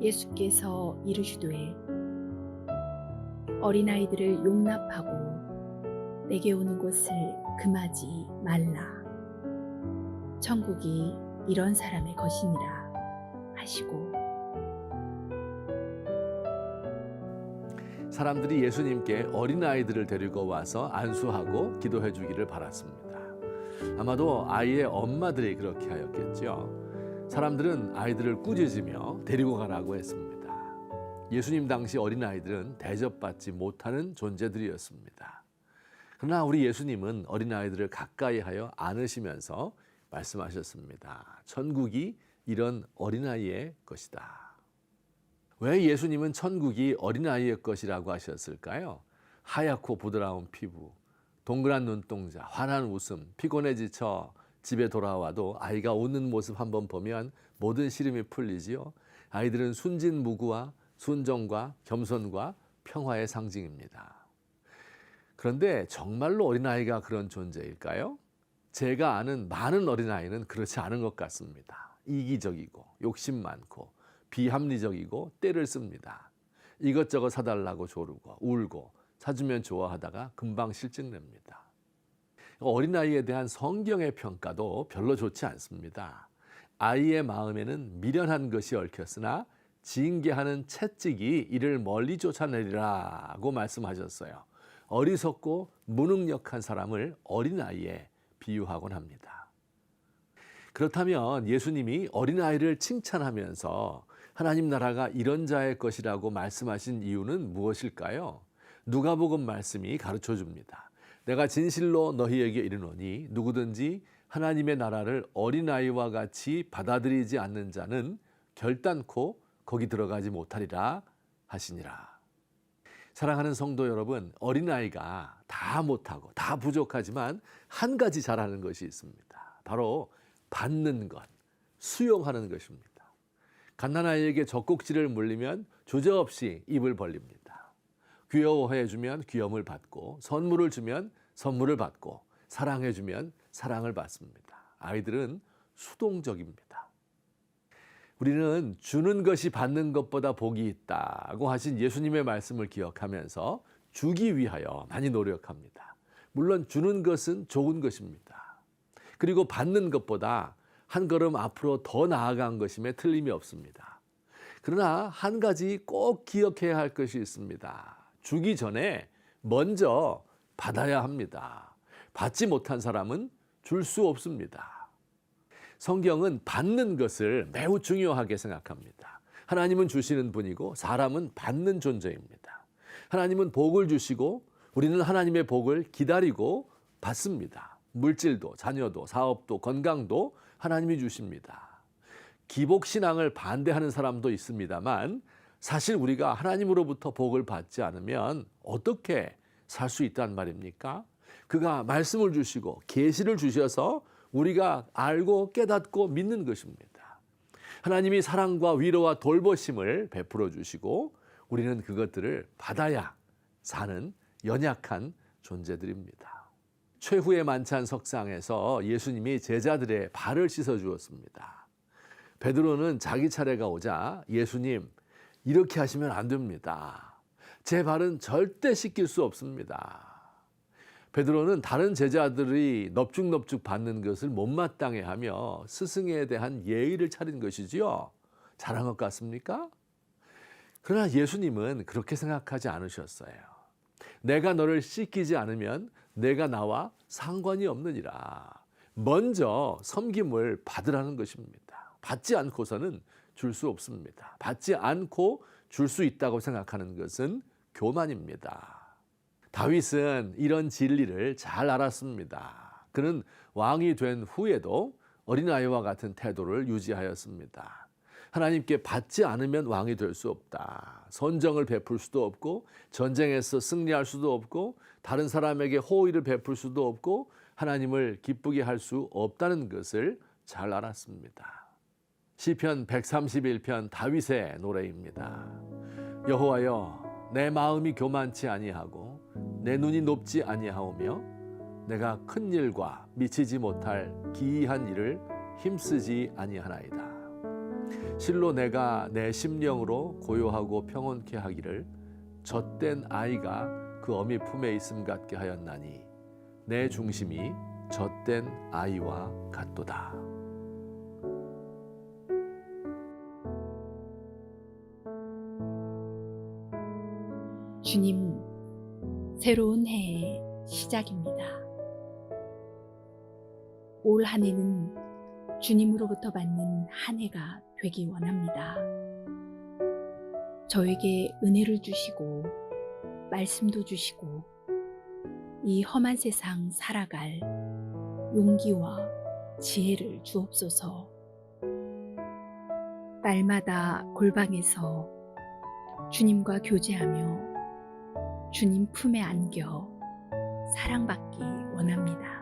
예수께서 이르시되 어린아이들을 용납하고 내게 오는 곳을 금하지 말라 천국이 이런 사람의 것이니라 하시고 사람들이 예수님께 어린아이들을 데리고 와서 안수하고 기도해 주기를 바랐습니다. 아마도 아이의 엄마들이 그렇게 하였겠죠. 사람들은 아이들을 꾸짖으며 데리고 가라고 했습니다. 예수님 당시 어린 아이들은 대접받지 못하는 존재들이었습니다. 그러나 우리 예수님은 어린 아이들을 가까이 하여 안으시면서 말씀하셨습니다. 천국이 이런 어린아이의 것이다. 왜 예수님은 천국이 어린아이의 것이라고 하셨을까요? 하얗고 부드러운 피부, 동그란 눈동자, 환한 웃음, 피곤해 지쳐 집에 돌아와도 아이가 웃는 모습 한번 보면 모든 시름이 풀리지요. 아이들은 순진무구와 순정과 겸손과 평화의 상징입니다. 그런데 정말로 어린아이가 그런 존재일까요? 제가 아는 많은 어린아이는 그렇지 않은 것 같습니다. 이기적이고 욕심 많고 비합리적이고 때를 씁니다. 이것저것 사달라고 조르고 울고 사주면 좋아하다가 금방 실증냅니다. 어린아이에 대한 성경의 평가도 별로 좋지 않습니다. 아이의 마음에는 미련한 것이 얽혔으나 징계하는 채찍이 이를 멀리 쫓아내리라고 말씀하셨어요. 어리석고 무능력한 사람을 어린아이에 비유하곤 합니다. 그렇다면 예수님이 어린아이를 칭찬하면서 하나님 나라가 이런 자의 것이라고 말씀하신 이유는 무엇일까요? 누가복음 말씀이 가르쳐 줍니다. 내가 진실로 너희에게 이르노니 누구든지 하나님의 나라를 어린아이와 같이 받아들이지 않는 자는 결단코 거기 들어가지 못하리라 하시니라. 사랑하는 성도 여러분, 어린아이가 다 못하고 다 부족하지만 한 가지 잘하는 것이 있습니다. 바로 받는 것, 수용하는 것입니다. 갓난아이에게 젖꼭지를 물리면 주저없이 입을 벌립니다. 귀여워해 주면 귀염을 받고 선물을 주면 선물을 받고 사랑해 주면 사랑을 받습니다. 아이들은 수동적입니다. 우리는 주는 것이 받는 것보다 복이 있다고 하신 예수님의 말씀을 기억하면서 주기 위하여 많이 노력합니다. 물론 주는 것은 좋은 것입니다. 그리고 받는 것보다 한 걸음 앞으로 더 나아간 것임에 틀림이 없습니다. 그러나 한 가지 꼭 기억해야 할 것이 있습니다. 주기 전에 먼저 받아야 합니다. 받지 못한 사람은 줄 수 없습니다. 성경은 받는 것을 매우 중요하게 생각합니다. 하나님은 주시는 분이고 사람은 받는 존재입니다. 하나님은 복을 주시고 우리는 하나님의 복을 기다리고 받습니다. 물질도, 자녀도, 사업도, 건강도 하나님이 주십니다. 기복신앙을 반대하는 사람도 있습니다만 사실 우리가 하나님으로부터 복을 받지 않으면 어떻게 살 수 있단 말입니까? 그가 말씀을 주시고 계시를 주셔서 우리가 알고 깨닫고 믿는 것입니다. 하나님이 사랑과 위로와 돌보심을 베풀어 주시고 우리는 그것들을 받아야 사는 연약한 존재들입니다. 최후의 만찬 석상에서 예수님이 제자들의 발을 씻어 주었습니다. 베드로는 자기 차례가 오자 예수님 이렇게 하시면 안 됩니다. 제 발은 절대 씻길 수 없습니다. 베드로는 다른 제자들이 넙죽넙죽 받는 것을 못마땅해 하며 스승에 대한 예의를 차린 것이지요. 잘한 것 같습니까? 그러나 예수님은 그렇게 생각하지 않으셨어요. 내가 너를 씻기지 않으면 내가 나와 상관이 없느니라. 먼저 섬김을 받으라는 것입니다. 받지 않고서는 줄 수 없습니다. 받지 않고 줄 수 있다고 생각하는 것은 교만입니다. 다윗은 이런 진리를 잘 알았습니다. 그는 왕이 된 후에도 어린아이와 같은 태도를 유지하였습니다. 하나님께 받지 않으면 왕이 될 수 없다. 선정을 베풀 수도 없고 전쟁에서 승리할 수도 없고 다른 사람에게 호의를 베풀 수도 없고 하나님을 기쁘게 할 수 없다는 것을 잘 알았습니다. 시편 131편 다윗의 노래입니다. 여호와여 내 마음이 교만치 아니하고 내 눈이 높지 아니하오며 내가 큰 일과 미치지 못할 기이한 일을 힘쓰지 아니하나이다. 실로 내가 내 심령으로 고요하고 평온케 하기를 젖된 아이가 그 어미 품에 있음 같게 하였나니 내 중심이 젖된 아이와 같도다. 주님, 새로운 해의 시작입니다. 올 한 해는 주님으로부터 받는 한 해가 되기 원합니다. 저에게 은혜를 주시고, 말씀도 주시고, 이 험한 세상 살아갈 용기와 지혜를 주옵소서. 날마다 골방에서 주님과 교제하며 주님 품에 안겨 사랑받기 원합니다.